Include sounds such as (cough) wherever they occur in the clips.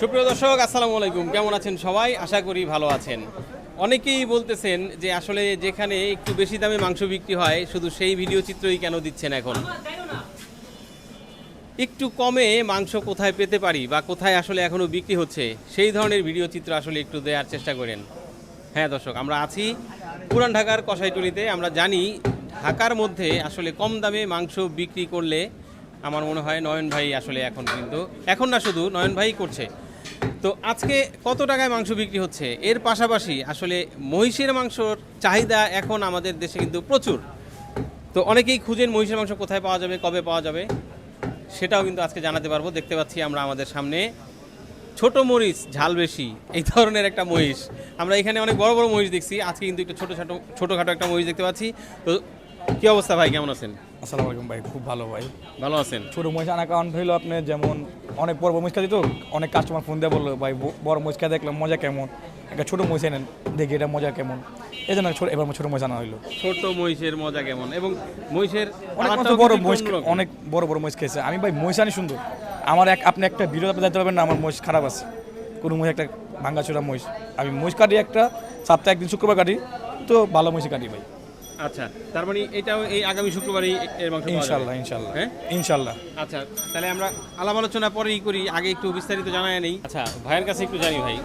সুপ্রিয় দর্শক, আসসালামু আলাইকুম। কেমন আছেন সবাই? আশা করি ভালো আছেন। অনেকেই বলতেছেন যে আসলে যেখানে একটু বেশি দামে মাংস বিক্রি হয়, শুধু সেই ভিডিও চিত্রই কেন দিচ্ছেন এখন? একটু কমে মাংস কোথায় পেতে পারি বা কোথায় আসলে এখনও বিক্রি হচ্ছে, সেই ধরনের ভিডিও চিত্র আসলে একটু দেওয়ার চেষ্টা করেন। হ্যাঁ দর্শক, আমরা আছি পুরান ঢাকার কষাইটুলিতে আমরা জানি ঢাকার মধ্যে আসলে কম দামে মাংস বিক্রি করলে, আমার মনে হয় নয়ন ভাই আসলে এখন কিন্তু, এখন না শুধু, নয়ন ভাই করছে। তো আজকে কত টাকায় মাংস বিক্রি হচ্ছে? এর পাশাপাশি আসলে মহিষের মাংসর চাহিদা এখন আমাদের দেশে কিন্তু প্রচুর। তো অনেকেই খুঁজেন মহিষের মাংস কোথায় পাওয়া যাবে কবে পাওয়া যাবে? সেটাও কিন্তু আজকে জানাতে পারব। দেখতে পাচ্ছি আমরা আমাদের সামনে ছোট মরিচ ঝাল বেশি এই ধরনের একটা মহিষ। আমরা এখানে অনেক বড় বড় মহিষ দেখছি আজকে কিন্তু একটু ছোট ছোট ছোটোখাটো একটা মহিষ দেখতে পাচ্ছি। তো কি অবস্থা ভাই কেমন আছেন? আসসালামু আলাইকুম ভাই খুব ভালো ভাই। ভালো আছেন? ছোটো মহিষ আনা কারণ হইল আপনি যেমন অনেক বড় বড় মহিষ খাচ্ছি অনেক কাস্টমার ফোন দিয়ে বলল ভাই বড় খেয়ে দেখলাম মজা কেমন? একটা ছোটো মহিষ এনেন দেখি এটা মজা কেমন? এই জন্য ছোট এবার ছোটো মহিষ আনা হইল। ছোট মহিষের মজা কেমন? এবং মহিষের অনেক বড় মহিষ অনেক বড় বড় মহিষ খেয়েছে। আমি ভাই মহিষ আনি সুন্দর। আমার এক আপনি একটা ভিডিও আপনি দেখতে পারবেন না আমার মহিষ খারাপ আছে। কোনো মহিষ একটা ভাঙ্গাচোরা মহিষ। আমি মহিষ কাটি একটা সপ্তাহে একদিন শুক্রবার কাটি তো ভালো মহিষ কাটি ভাই। আচ্ছা তার মানে এটাও এই আগামী শুক্রবারই এর মাংস ইনশাল্লাহ ইনশাল্লাহ। হ্যাঁ? ইনশাল্লাহ। আচ্ছা তাহলে আমরা আলাপ আলোচনা পরেই করি আগে একটু বিস্তারিত জানায় নেই। আচ্ছা ভাইয়ের কাছে একটু জানি ভাই।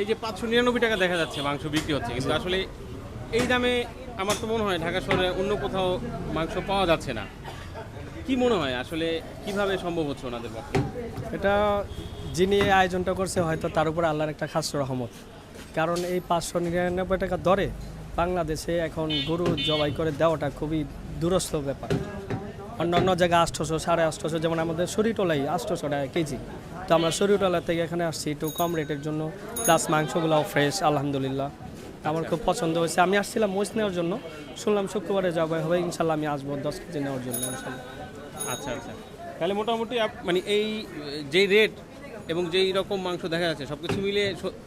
এই যে পাঁচশো নিরানব্বই টাকা দেখা যাচ্ছে মাংস বিক্রি হচ্ছে কিন্তু আসলে এই দামে আমার তো মনে হয় ঢাকা শহরে অন্য কোথাও মাংস পাওয়া যাচ্ছে না। কি মনে হয় আসলে কীভাবে সম্ভব হচ্ছে ওনাদের পক্ষে? এটা যিনি এই আয়োজনটা করছে হয়তো তার উপর আল্লাহর একটা খাস রহমত। কারণ এই পাঁচশো নিরানব্বই টাকা দরে বাংলাদেশে এখন গরু জবাই করে দেওয়াটা খুবই দূরস্থ ব্যাপার। অন্য অন্য জায়গায় আষ্টশো সাড়ে আষ্টশো যেমন আমাদের শরীরটোলাই আষ্টশো টাকা কেজি। তো আমরা শরীরটোলা থেকে এখানে আসছি একটু কম রেটের জন্য প্লাস মাংসগুলোও ফ্রেশ আলহামদুলিল্লাহ। আমার খুব পছন্দ হয়েছে। আমি আসছিলাম মোষ নেওয়ার জন্য। শুনলাম শুক্রবারে জবাই হবে ইনশাল্লাহ আমি আসব দশ কেজি নেওয়ার জন্য আচ্ছা আচ্ছা। তাহলে মোটামুটি মানে এই, যে রেট এবং যেই রকম মাংস দেখা যাচ্ছে সব কিছু মিলে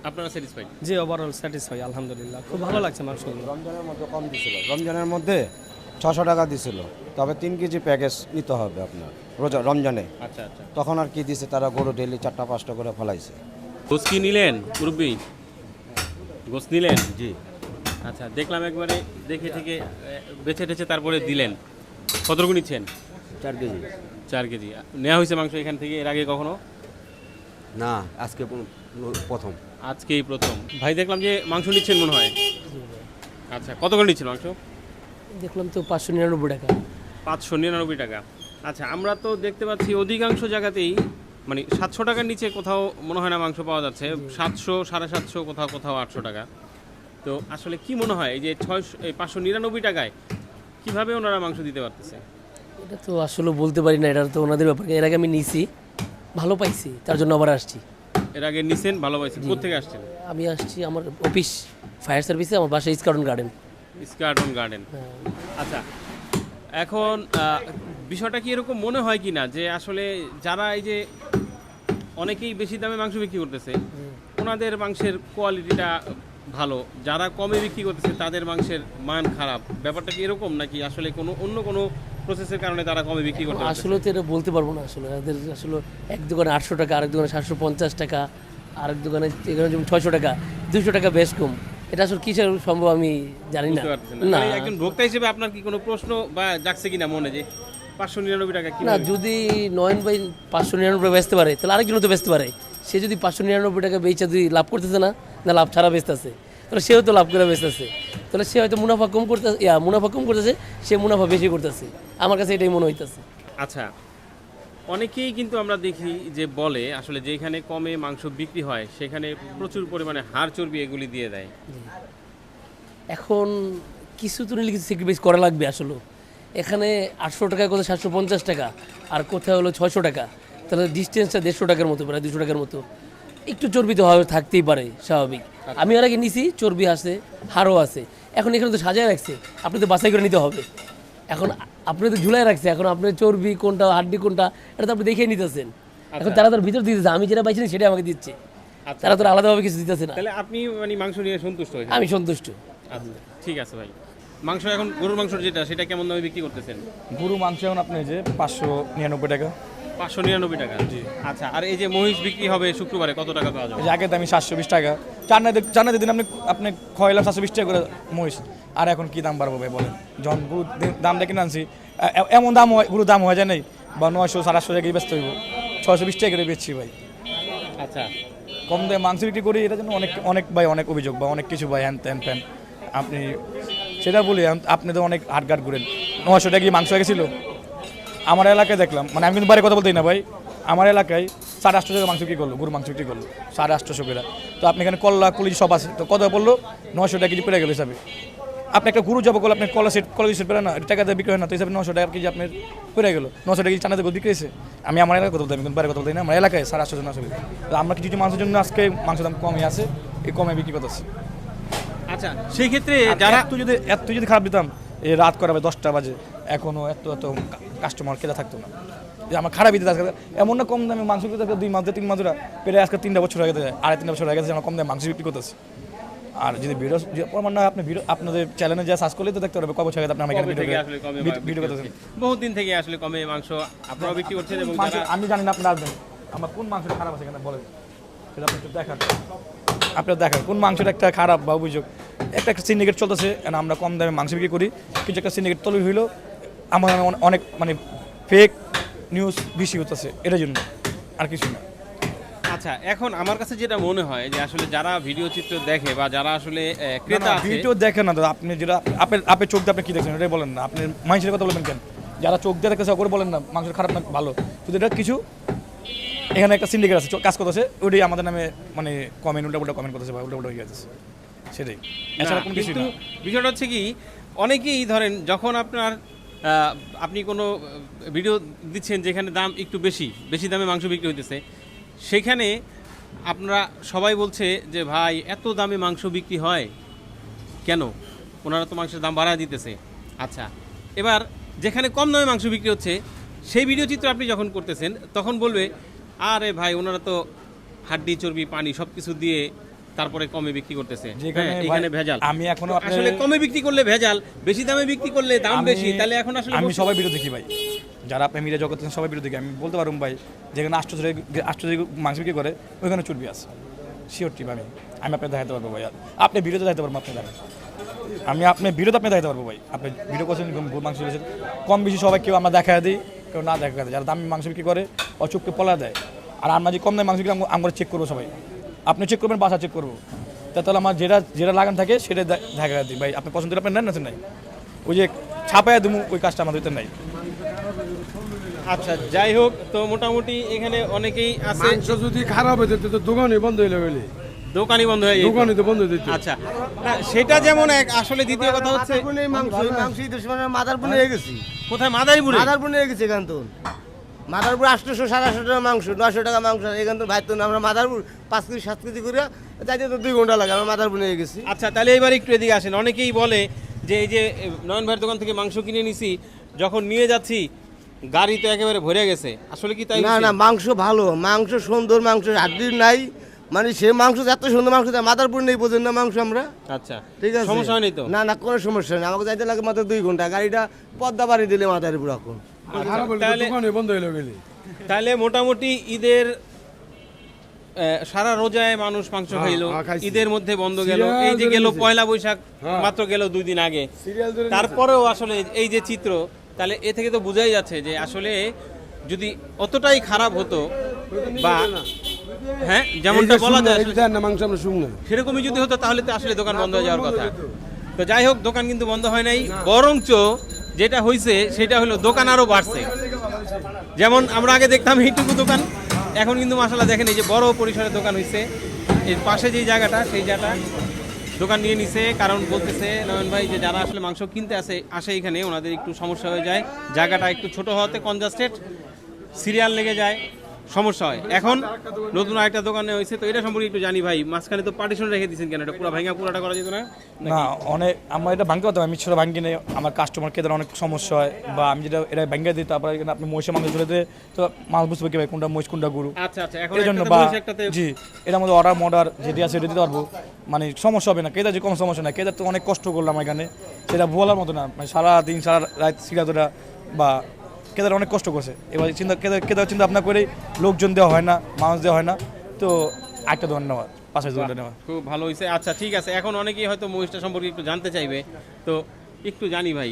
আপনারা স্যাটিসফাইড জি ওভারঅল স্যাটিসফাই আলহামদুলিল্লাহ। খুব ভালো লাগছে মাংস রমজানের মধ্যে কম দিছিল। রমজানের মধ্যে ছশো টাকা দিছিল। তবে তিন কেজি প্যাকেজ নিতে হবে আপনার রোজা রমজানে। আচ্ছা আচ্ছা। তখন আর কি দিছে? তারা গরু ডেলি চারটা পাঁচটা করে ফলাইছে। গোস কি নিলেন মুরব্বী? গোস নিলেন? জি। আচ্ছা দেখলাম একবারে দেখে থেকে বেছে টেছে তারপরে দিলেন। কতটুকু নিচ্ছেন? চার কেজি। চার কেজি। নেওয়া হয়েছে মাংস এখান থেকে এর আগে কখনো? না আজকে প্রথম। আজকেই প্রথম। ভাই দেখলাম যে মাংস নিচ্ছেন মনে হয়? আচ্ছা কত করে নিচ্ছেন মাংস? দেখলাম তো পাঁচশো নিরানব্বই টাকা। পাঁচশো নিরানব্বই টাকা। আচ্ছা আমরা তো দেখতে পাচ্ছি অধিকাংশ জায়গাতেই মানে সাতশো টাকার নিচে কোথাও মনে হয় না মাংস পাওয়া যাচ্ছে। সাতশো সাড়ে সাতশো কোথাও কোথাও আটশো টাকা। তো আসলে কি মনে হয় এই যে ছয়শো এই পাঁচশো নিরানব্বই টাকায় কীভাবে ওনারা মাংস দিতে পারতেছে? এটা তো আসলে বলতে পারি না এটা তো ওনাদের ব্যাপার। এর আগে আমি নিছি। ভালো পাইছি তার জন্য আবার আসছি। এর আগে নিছেন ভালো পাইছেন। কোথেকে আসছেন? আমি আসছি আমার অফিস ফায়ার সার্ভিসে আমার বাসা ইস্কার্টন গার্ডেন স্কার্টন গার্ডেন আচ্ছা এখন বিষয়টা কি এরকম মনে হয় কি না যে আসলে যারা এই যে অনেকেই বেশি দামে মাংস বিক্রি করতেছে ওনাদের মাংসের কোয়ালিটিটা ভালো যারা কমে বিক্রি করতেছে তাদের মাংসের মান খারাপ। ব্যাপারটা কি এরকম নাকি আসলে কোনো অন্য কোনো প্রসেসের কারণে তারা কমে বিক্রি করতে আসলে তো এটা বলতে পারব না আসলে। এদের আসলে এক দোকানে আটশো টাকা আরেক দোকানে সাতশো পঞ্চাশ টাকা আরেক দোকানে এখানে যেমন ছয়শো টাকা দুশো টাকা বেশ কম। এটা আসলে কিসের সম্ভব আমি জানি না। না। মানে একজন ভোক্তা হিসেবে আপনার কি কোনো প্রশ্ন বা জাগছে কিনা মনে যে পাঁচশো নিরানব্বই টাকা কি না যদি নয়ন ভাই পাঁচশো নিরানব্বই বেচতে পারে তাহলে আরেকজন তো বেচতে পারে। সে যদি পাঁচশো নিরানব্বই টাকা বেচে যদি লাভ করতেছে না না লাভ ছাড়া বেচতেছে। তাহলে সেও তো লাভ করে বেচতেছে তাহলে সে হয়তো মুনাফা কম করতে ইয়া মুনাফা কম করতেছে সে মুনাফা বেশি করতেছে। আমার কাছে এটাই মনে হইতেছে। আচ্ছা অনেকেই কিন্তু আমরা দেখি যে বলে আসলে যেখানে কমে মাংস বিক্রি হয় সেখানে প্রচুর পরিমাণে হাড় চর্বি এগুলি দিয়ে দেয়। এখন কিছু তো নিলে কিছু স্যাক্রিফাইস করা লাগবে আসলে। এখানে আটশো টাকায় কোথাও সাতশো পঞ্চাশ টাকা আর কোথাও হলো ছয়শো টাকা। তাহলে ডিস্টেন্সটা দেড়শো টাকার মতো প্রায় দুশো টাকার মতো। একটু চর্বি তো থাকতেই পারে স্বাভাবিক। আমি আর আগে নিছি চর্বি আছে হাড়ও আছে। এখন এখানে তো সাজায় রাখছে আপনি তো বাছাই করে নিতে হবে। এখন আপনি তো ঝুলাই রাখছে এখন আপনার চর্বি কোনটা হাড্ডি কোনটা এটা তো আপনি দেখে নিতেছেন। এখন তারা তার ভিতর দিতেছে আমি যেটা পাইছি সেটা আমাকে দিচ্ছে। তারা তো আলাদাভাবে কিছু দিতেছে না। তাহলে আপনি মানে মাংস নিয়ে সন্তুষ্ট হয়েছেন আমি সন্তুষ্ট। আচ্ছা ঠিক আছে ভাই। মাংস এখন গরুর মাংস যেটা সেটা কেমন দামে বিক্রি করতেছেন? গরু মাংস এখন আপনি যে পাঁচশো নিরানব্বই টাকা। পাঁচশো নিরানব্বই টাকা। আচ্ছা আর এই যে মহিষ বিক্রি হবে শুক্রবারে কত টাকা পাওয়া যাবে? আগের দামি সাতশো বিশ টাকা। চান্নাতে চান্নাতে দিন আপনি আপনি খয়লাম সাতশো বিশ টাকা করে মহিষ। আর এখন কি দাম বাড়বো ভাই বলেন? যখন গুরু দাম দেখে আনছি এমন দাম হয় গুরু দাম হয়ে যায় নাই বা নয়শো আটশো টাকা ব্যস্ত হইব। ছয়শো বিশ টাকা করে বেচছি ভাই। আচ্ছা। কম দামে মাংস বিক্রি করি এটার জন্য অনেক অনেক ভাই অনেক অভিযোগ বা অনেক কিছু ভাই হ্যান ত্যান ফ্যান। আপনি সেটা বলি আপনি তো অনেক হাটঘাট ঘুরেন। নশো টাকা কি মাংস হয়ে গেছিল? আমার এলাকায় দেখলাম মানে আমি কিন্তু বাইরে কথা বলতেই না ভাই আমার এলাকায় সাড়ে আটশো টাকা মাংস কি করল গরু মাংস বিক্রি করল? সাড়ে আটশোশো করে। তো আপনি এখানে কল্লা কুলি সব আছে তো কত পড়ল? নশো টাকা কেজি পেরে গেল হিসাবে। আপনি একটা গুরু জব করলে আপনি কলা সেট কলা সেট পেরে না টাকা দিয়ে বিক্রি হয় না তো হিসাবে নশো টাকা কেজি আপনার পেরে গেলো। নশো টাকা কেজি চানাতে বিক্রি হয়েছে। আমি আমার এলাকায় কথা বলতে আমি কিন্তু বাইরে কথা বলতে না আমার এলাকায় সাড়ে আটশো নশো। তো আমরা কিছু কিছু মানুষের জন্য আজকে মাংস দাম কমই আছে এই কমে বিক্রি করতেছি। আচ্ছা সেই ক্ষেত্রে যারা এত যদি এত যদি খারাপ দিতাম এই রাত করাবে দশটা বাজে। এখনও এত এত কাস্টমার কেনা থাকতো না। যে আমার খারাপ দিতে আজকে এমন না কম দামে মাংস বিক্রি দুই মাস তিন মাস ধরে পেরে আজকে তিনটা বছর হয়ে গেছে আড়াই তিনটা বছর হয়ে গেছে আমরা কম দামে মাংস বিক্রি করতেছি। আর যদি ভিডিও প্রমাণ না আপনি ভিডিও আপনাদের চ্যানেলে যা সার্চ করলে তো দেখতে পারবে কত বছর আগে আপনি আমার থেকে ভিডিও ভিডিও করতেছেন? বহুত দিন থেকে আসলে কমে মাংস আপনারা বিক্রি করছেন এবং মাংস আমি জানি না আপনি আসবেন। আমার কোন মাংসটা খারাপ আছে এখানে বলেন। সেটা আপনি একটু দেখান। আপনার দেখান কোন মাংসটা একটা খারাপ বা অভিযোগ? একটা একটা সিন্ডিকেট চলতেছে আমরা কম দামে মাংস বিক্রি করি। কিছু একটা সিন্ডিকেট তৈরি হইল আমার অনেক মানে ফেক নিউজ বেশি হতেছে এটার জন্য আর কিছু না। আচ্ছা এখন আমার কাছে যেটা মনে হয় যে আসলে যারা ভিডিও চিত্র দেখে বা যারা আসলে ক্রেতা আছে ভিডিও দেখেন না দাদা আপনি যেটা আপনার আপনার চোখ দিয়ে আপনি কি দেখছেন এটাই বলেন না। আপনি মাংসের কথা বলবেন কেন? যারা চোখ দিয়ে দেখতেছে করে বলেন না মাংস খারাপ না ভালো। কিন্তু এটা কিছু এখানে একটা সিন্ডিকেট আছে কাজ করতেছে ওইটাই আমাদের নামে মানে কমেন্ট উল্টা উল্টা কমেন্ট করতেছে বা উল্টা উল্টা হয়ে যাচ্ছে সেটাই। এছাড়া কোনো কিছু না। বিষয়টা হচ্ছে কি অনেকেই ধরেন যখন আপনার আপনি কোনো ভিডিও দিচ্ছেন যেখানে দাম একটু বেশি বেশি দামে মাংস বিক্রি হইতেছে, সেখানে আপনারা সবাই বলছে যে, ভাই, এত দামে মাংস বিক্রি হয় কেন? ওনারা তো মাংসের দাম বাড়ায় দিতেছে। আচ্ছা এবার যেখানে কম দামে মাংস বিক্রি হচ্ছে, সেই ভিডিও চিত্র আপনি যখন করতেছেন, তখন বলবে, আরে ভাই, ওনারা তো হাড্ডি, চর্বি, পানি সব কিছু দিয়ে তারপরে কমে বিক্রি করতেছে। হ্যাঁ, এখানে ভেজাল। আমি এখনও আপনার- আসলে কমে বিক্রি করলে ভেজাল বেশি দামে বিক্রি করলে দাম বেশি তাহলে এখন আসলে আমি সবাই ভিডিও দেখি ভাই? যারা আপনি মিডিয়া জগৎ সবাই দেখি আমি বলতে পারব ভাই যেখানে আশ্চর্য আশ্চর্য মাংস বিক্রি করে ওইখানে চর্বি আছে। শিওর টিপ আমি আমি আপনাকে দেখাতে পারব ভাই। আপনি ভিডিওতে দেখাতে পারব আপনি দেখেন আমি আপনি ভিডিওতে আপনি দেখাতে পারব ভাই। আপনি ভিডিও করছেন মাংস দিয়েছেন কম বেশি সবাই কেউ আমরা দেখা দিই কেউ না দেখা দেয় যারা দামি মাংস বিক্রি করে অচুপকে পলা দেয়। আর আমরা যে কম দামি মাংস বিক্রি আমরা চেক করব সবাই। আপনি চেক করবেন বাসা চেক করব। তা তাহলে আমার যেটা যেটা লাগান থাকে সেটা দেখা দিই। ভাই আপনি পছন্দ আপনি নেন না নাই? ওই যে ছাপায় দেবো ওই কাজটা আমাদের নাই। আচ্ছা যাই হোক তো মোটামুটি এখানে অনেকেই আছে। মাংস যদি খারাপ হয়ে যেত তো দোকানই বন্ধ হইলে গেলে দোকানই বন্ধ হয়ে। দোকানই তো বন্ধ হয়ে যেত। আচ্ছা না সেটা যেমন এক আসলে দ্বিতীয় কথা হচ্ছে মাংস মাংস মাদারপুর নিয়ে গেছি কোথায়? মাদারীপুরে? মাদারপুর নিয়ে গেছি এখান তো। মাদারপুর আটশোশো সাড়ে আটশো টাকা মাংস নশো টাকা মাংস এখান তো ভাই তো আমরা মাদারপুর পাঁচ কেজি সাত কেজি করে যাইতে তো দুই ঘণ্টা লাগে আমরা মাদারপুর নিয়ে গেছি। আচ্ছা তাহলে এবার একটু এদিকে আসেন। অনেকেই বলে যে এই যে নয়ন ভাইয়ের দোকান থেকে মাংস কিনে নিছি যখন নিয়ে যাচ্ছি গাড়ি তো একেবারে ভরে গেছে। আসলে কি তাই না না মাংস ভালো মাংস সুন্দর মাংস হাড্ডির নাই। মানে সে মাংস এত সুন্দর মাংস দেয় মাদারপুর নেই না মাংস আমরা। আচ্ছা ঠিক আছে? সমস্যা হয়নি তো? না না কোনো সমস্যা নেই। আমাকে যাইতে লাগে মাত্র দুই ঘণ্টা। গাড়িটা পদ্মা বাড়ি দিলে মাদারপুর এখন। তাহলে- বন্ধ হইলে গেলে। তাহলে মোটামুটি ঈদের সারা রোজায় মানুষ মাংস খাইলো। হ্যাঁ, ঈদের মধ্যে বন্ধ গেল। এই যে গেল পয়লা বৈশাখ হ্যাঁ। মাত্র গেল দুই দিন আগে। তারপরেও আসলে এই যে চিত্র তাহলে এ থেকে তো বোঝাই যাচ্ছে যে আসলে যদি অতটাই খারাপ হতো বা হ্যাঁ যেমনটা বলা যায় না মাংস আমরা শুন না সেরকমই যদি হতো তাহলে তো আসলে দোকান বন্ধ হয়ে যাওয়ার কথা। তো যাই হোক দোকান কিন্তু বন্ধ হয় নাই। বরঞ্চ যেটা হয়েছে সেটা হলো দোকান আরও বাড়ছে। যেমন আমরা আগে দেখতাম এইটুকু দোকান, এখন কিন্তু মাসালা দেখেন এই যে বড় পরিসরের দোকান হয়েছে এর পাশে যেই জায়গাটা, সেই জায়গাটা দোকান নিয়ে নিছে, কারণ বলতেছে নয়ন ভাই যে যারা আসলে মাংস কিনতে আসে আসে এখানে, ওনাদের একটু সমস্যা হয়ে যায়। জায়গাটা একটু ছোট হওয়াতে কনজাস্টেড সিরিয়াল লেগে যায়। সমস্যা হয়। এখন নতুন আরেকটা দোকানে হয়েছে তো এটা সম্পর্কে একটু জানি ভাই। মাঝখানে তো পার্টিশন রেখে দিয়েছেন কেন? এটা পুরো ভাঙা পুরাটা করা যেত না? না অনেক আমার এটা ভাঙতে হতো আমি সেটা ভাঙ্গি নেই আমার কাস্টমার কেদের অনেক সমস্যা হয় বা আমি যেটা এটা ভেঙে দিই তারপরে এখানে আপনি মহিষের মাংস ধরে দিয়ে তো মাল বুঝতে পারবে কি ভাই কোনটা মহিষ কোনটা গরু। আচ্ছা আচ্ছা এখন এই জন্য বা জি এটার মধ্যে অর্ডার মর্ডার যেটি আছে সেটা দিতে পারব। মানে সমস্যা হবে না কেদার যে কোনো সমস্যা না কেদার তো অনেক কষ্ট করলাম এখানে। সেটা বলার মতো না মানে সারা দিন সারা রাত সিরা ধরা বা কেদার অনেক কষ্ট করছে। এবার চিন্তা কেদার কেদার চিন্তা ভাবনা করে লোকজন দেওয়া হয় না মানুষ দেওয়া হয় না। তো একটা ধন্যবাদ দোকানটা নেওয়া খুব ভালো হয়েছে আচ্ছা ঠিক আছে। এখন অনেকেই হয়তো মহিষটা সম্পর্কে একটু জানতে চাইবে। তো একটু জানি ভাই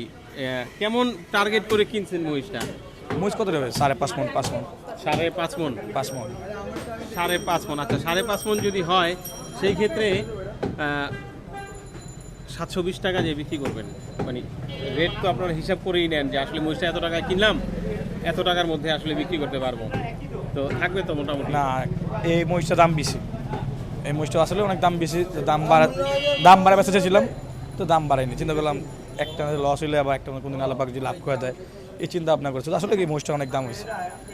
কেমন টার্গেট করে কিনছেন মহিষটা? মহিষ কত দেবে সাড়ে পাঁচ মন পাঁচ মন। সাড়ে পাঁচ মন? পাঁচ মন। সাড়ে পাঁচ মন। আচ্ছা সাড়ে পাঁচ মন যদি হয় সেই ক্ষেত্রে সাতশো বিশ টাকা যে বিক্রি করবেন। মানে রেট তো আপনারা হিসাব করেই নেন যে আসলে মহিষটা এত টাকায় কিনলাম এত টাকার মধ্যে আসলে বিক্রি করতে পারব। তো থাকবে তো মোটামুটি? না এই মহিষটার দাম বেশি। এই মহিষটা আসলে অনেক দাম বেশি দাম বাড়া দাম বাড়া বেঁচে চেয়েছিলাম তো দাম বাড়ায়নি। চিন্তা করলাম একটা লস হইলে আবার একটা কোনো দিন আলাপাক যদি লাভ করে দেয় এই চিন্তা ভাবনা করছে আসলে কি এই মহিষটা অনেক দাম হয়েছে।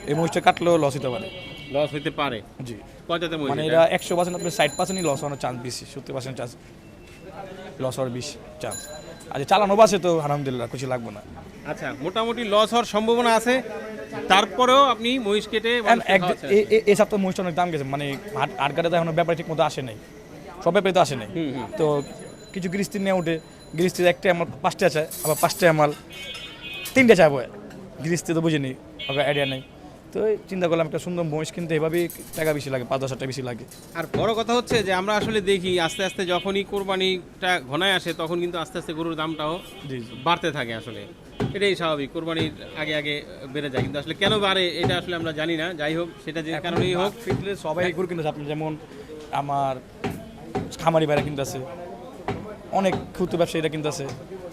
এই মহিষটা কাটলেও লস হতে পারে। লস হইতে পারে? জি। মানে এটা? এরা একশো পার্সেন্ট আপনি ষাট পার্সেন্টই লস হওয়ার চান্স বেশি সত্তর পার্সেন্ট চান্স লস হওয়ার বেশি চান্স যে চালানো বাসে তো আলহামদুলিল্লাহ কিছু লাগবে না। আচ্ছা মোটামুটি লস হওয়ার সম্ভাবনা আছে। তারপরেও আপনি মহিষ কেটে এই সপ্তাহে মহিষটা অনেক দাম গেছে। মানে হাটঘাটে তো এখনও ব্যাপারে ঠিক মতো আসে নাই। সব ব্যাপারে তো আসে নাই। তো কিছু গৃহস্থি নিয়ে উঠে গৃহস্থির একটা আমার পাঁচটা চায় আবার পাঁচটা আমার তিনটে চাইব গৃহস্থি তো বুঝিনি আবার আইডিয়া নেই। তো এই চিন্তা করলাম একটা সুন্দর মহিষ কিনতে এভাবেই টাকা বেশি লাগে পাঁচ দশ হাজার টাকা বেশি লাগে। আর বড় কথা হচ্ছে যে আমরা আসলে দেখি আস্তে আস্তে যখনই কোরবানিটা ঘনায় আসে তখন কিন্তু আস্তে আস্তে গরুর দামটাও বাড়তে থাকে আসলে। এটাই স্বাভাবিক কোরবানির আগে আগে বেড়ে যায়। কিন্তু আসলে কেন বাড়ে এটা আসলে আমরা জানি না। যাই হোক সেটা যে কারণেই হোক। ফিটলে সবাই গরু কিনতেছে আপনি যেমন আমার খামারি বাইরে কিনতেছে অনেক ক্ষুদ্র ব্যবসায়ীরা কিনতেছে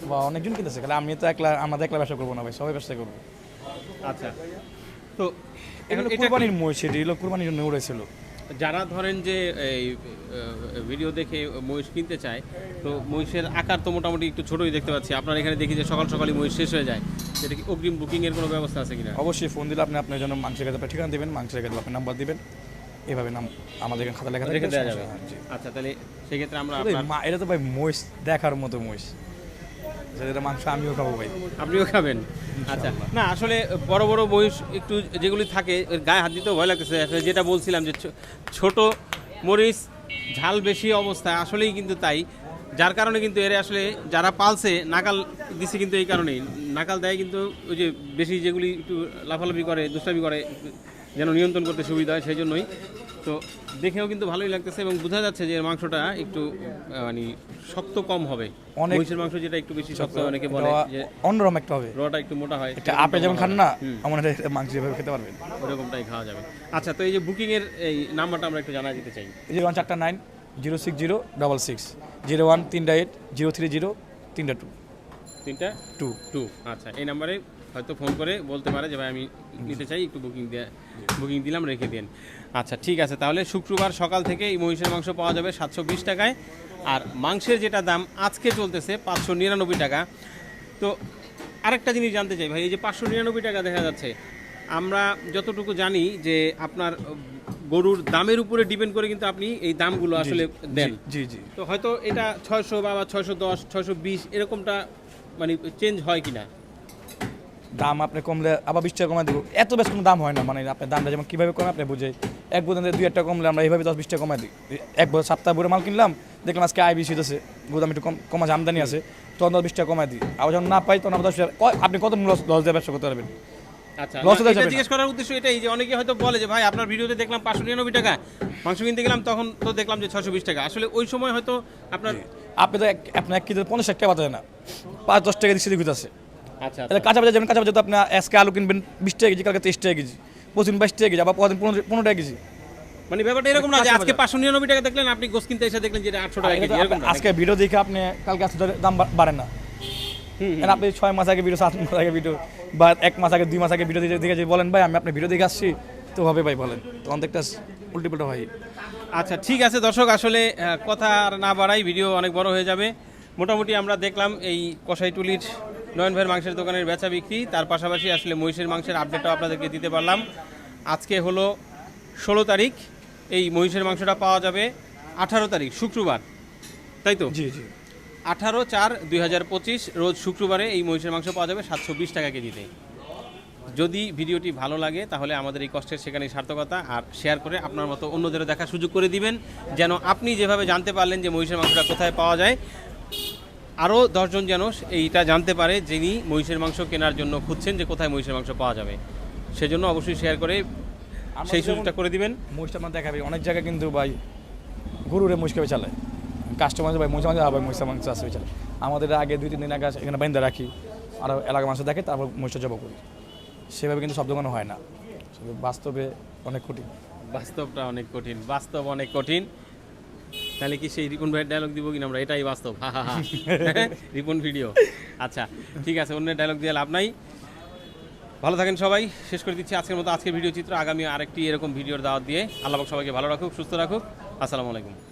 বা অনেকজন কিনতেছে খালি আমি তো একলা আমাদের একলা ব্যবসা করব না ভাই সবাই ব্যবসা করব। আচ্ছা। তো এগুলো কুরবানির মহিষ এটি এগুলো কুরবানির জন্য উড়েছিল। যারা ধরেন যে এই ভিডিও দেখে মহিষ কিনতে চায় তো মহিষের আকার তো মোটামুটি একটু ছোটই দেখতে পাচ্ছি। আপনার এখানে দেখি যে সকাল সকালই মহিষ শেষ হয়ে যায়। এটা কি অগ্রিম বুকিং এর কোনো ব্যবস্থা আছে কিনা? অবশ্যই ফোন দিলে আপনি আপনার জন্য মাংসের কাছে ঠিকানা দেবেন মাংসের কাছে আপনার নাম্বার দিবেন। এভাবে নাম আমাদের এখানে খাতা লেখা রেখে দেওয়া যাবে। আচ্ছা তাহলে সেক্ষেত্রে আমরা এটা তো ভাই মহিষ দেখার মতো মহিষ। মাংস আমিও খাব ভাই। আপনিও খাবেন? আচ্ছা। না আসলে বড় বড় মহিষ একটু যেগুলি থাকে গায়ে হাত দিতেও ভয় লাগতেছে। আসলে যেটা বলছিলাম যে ছোট মরিচ ঝাল বেশি অবস্থায় আসলেই কিন্তু তাই। যার কারণে কিন্তু এর আসলে যারা পালছে নাকাল দিছে কিন্তু এই কারণেই। নাকাল দেয় কিন্তু ওই যে বেশি যেগুলি একটু লাফালাফি করে দুষ্টামি করে যেন নিয়ন্ত্রণ করতে সুবিধা হয় সেই জন্যই। তো দেখেও কিন্তু ভালোই লাগতেছে এবং বোঝা যাচ্ছে যে মাংসটা একটু মানে শক্ত কম হবে। অনেক- মহিষের মাংস যেটা একটু বেশি শক্ত অনেকে বলে এটা যে অন্যরকম একটা হবে। রটা একটু মোটা হয় একটা আপে যেমন খান না আমার এটা মাংস যেভাবে খেতে পারবেন। ওরকমটাই খাওয়া যাবে। আচ্ছা তো এই যে বুকিং এর এই নাম্বারটা আমরা একটু জানা দিতে চাই। জিরো ওয়ান চারটা nine zero six zero double six zero one তিনটা এইট জিরো থ্রি জিরো তিনটা টু তিনটা টু টু আচ্ছা এই নাম্বারে হয়তো ফোন করে বলতে পারে যে ভাই আমি নিতে চাই একটু বুকিং দিয়ে বুকিং দিলাম রেখে দিন। আচ্ছা ঠিক আছে তাহলে শুক্রবার সকাল থেকে এই মহিষের মাংস পাওয়া যাবে সাতশো বিশ টাকায়। আর মাংসের যেটা দাম আজকে চলতেছে পাঁচশো নিরানব্বই টাকা। তো আরেকটা জিনিস জানতে চাই ভাই এই যে পাঁচশো নিরানব্বই টাকা দেখা যাচ্ছে আমরা যতটুকু জানি যে আপনার গরুর দামের উপরে ডিপেন্ড করে কিন্তু আপনি এই দামগুলো আসলে দেন। জি জি তো হয়তো এটা ছয়শো বা ছয়শো দশ ছয়শো বিশ এরকমটা মানে চেঞ্জ হয় কিনা? দাম আপনি কমলে আবার বিশ টাকা কমাই দেবো। এত বেশ কোনো দাম হয় না মানে আপনার দামটা যেমন কীভাবে কমে আপনি বুঝে। এক বোধ দুই একটা কমলে আমরা এইভাবে দশ বিশ টাকা কমাই দিই। এক বছর সপ্তাহ ভরে মাল কিনলাম দেখলাম আজকে আই বেশি হচ্ছে গুদাম একটু কম কম আছে আমদানি আছে তখন দশ বিশ টাকা কমাই দিই। আবার যখন না পাই তখন আবার দশ আপনি কত লস লস দিয়ে ব্যবসা করতে পারবেন? আচ্ছা। জিজ্ঞেস করার উদ্দেশ্য এটাই যে অনেকে হয়তো বলে যে ভাই আপনার ভিডিওতে দেখলাম পাঁচশো নিরানব্বই টাকা মাংস কিনতে গেলাম তখন তো দেখলাম যে ছয়শো বিশ টাকা। আসলে ওই সময় হয়তো আপনার আপনি তো আপনার এক কেজি পঞ্চাশ টাকা যায় না। পাঁচ দশ টাকা দিচ্ছে দিকে আছে। আচ্ছা তাহলে কাঁচা বাজার যেমন কাঁচা বাজার তো আপনি আজকে আলু কিনবেন বিশ টাকা কেজি কালকে তেইশ টাকা কেজি পঁচিশ বাইশ টাকা কেজি আবার পরের দিন পনেরো পনেরো টাকা কেজি। মানে ব্যাপারটা এরকম না যে আজকে। পাঁচশো নিরানব্বই টাকা দেখলেন আপনি গোস কিনতে এসে দেখলেন যে আটশো টাকা কেজি এরকম আজকে ভিডিও দেখে আপনি কালকে দাম বাড়ে না। আপনি ছয় মাস আগে ভিডিও সাত মাস আগে ভিডিও বা এক মাস আগে দুই মাস আগে ভিডিও দেখে যদি বলেন ভাই আমি আপনার ভিডিও দেখে আসছি। তো হবে ভাই বলেন। তখন তো একটা উল্টি পুল্টো হয়। আচ্ছা ঠিক আছে দর্শক আসলে কথা আর না বাড়াই ভিডিও অনেক বড় হয়ে যাবে। মোটামুটি আমরা দেখলাম এই কষাইটুলির নয়ন ভাইয়ের মাংসের দোকানের বেচা বিক্রি তার পাশাপাশি আসলে মহিষের মাংসের আপডেটটাও আপনাদেরকে দিতে পারলাম। আজকে হলো ষোলো তারিখ এই মহিষের মাংসটা পাওয়া যাবে আঠারো তারিখ শুক্রবার। তাই তো? জি জি। আঠারো চার দুই হাজার পঁচিশ রোজ শুক্রবারে এই মহিষের মাংস পাওয়া যাবে সাতশো বিশ টাকা কেজিতে। যদি ভিডিওটি ভালো লাগে তাহলে আমাদের এই কষ্টের সেখানে সার্থকতা আর শেয়ার করে আপনার মতো অন্যদেরও দেখার সুযোগ করে দিবেন যেন আপনি যেভাবে জানতে পারলেন যে মহিষের মাংসটা কোথায় পাওয়া যায়। আরও দশজন যেন এইটা জানতে পারে যিনি মহিষের মাংস কেনার জন্য খুঁজছেন যে কোথায় মহিষের মাংস পাওয়া যাবে। সেজন্য অবশ্যই শেয়ার করে সেই সুযোগটা করে দিবেন। মহিষটা আমার দেখাবে। অনেক জায়গায় কিন্তু ভাই গরুরে মহিষ কেবে চালায় কাস্টমার ভাই মহিষ মাংস আবার মহিষা মাংস আসবে চালায় আমাদের আগে দুই তিন দিন আগে এখানে বাইন্দা রাখি। আর এলাকা মাংস দেখে তারপর মহিষটা জবা করি। সেভাবে কিন্তু সব দোকানে হয় না। বাস্তবে অনেক কঠিন। বাস্তবটা অনেক কঠিন। বাস্তব অনেক কঠিন। তাহলে কি সেই রিপন ভাইয়ের ডায়লগ দিব কিনা আমরা? এটাই বাস্তব। হা হা হা। (laughs) রিপন ভিডিও আচ্ছা ঠিক আছে অন্যের ডায়লগ দিয়ে লাভ নাই। ভালো থাকেন সবাই। শেষ করে দিচ্ছি আজকের মতো আজকের ভিডিও চিত্র। আগামী আরেকটি এরকম ভিডিওর দাওয়াত দিয়ে। আল্লাহ সবাইকে ভালো রাখুক সুস্থ রাখুক। আসসালামু আলাইকুম।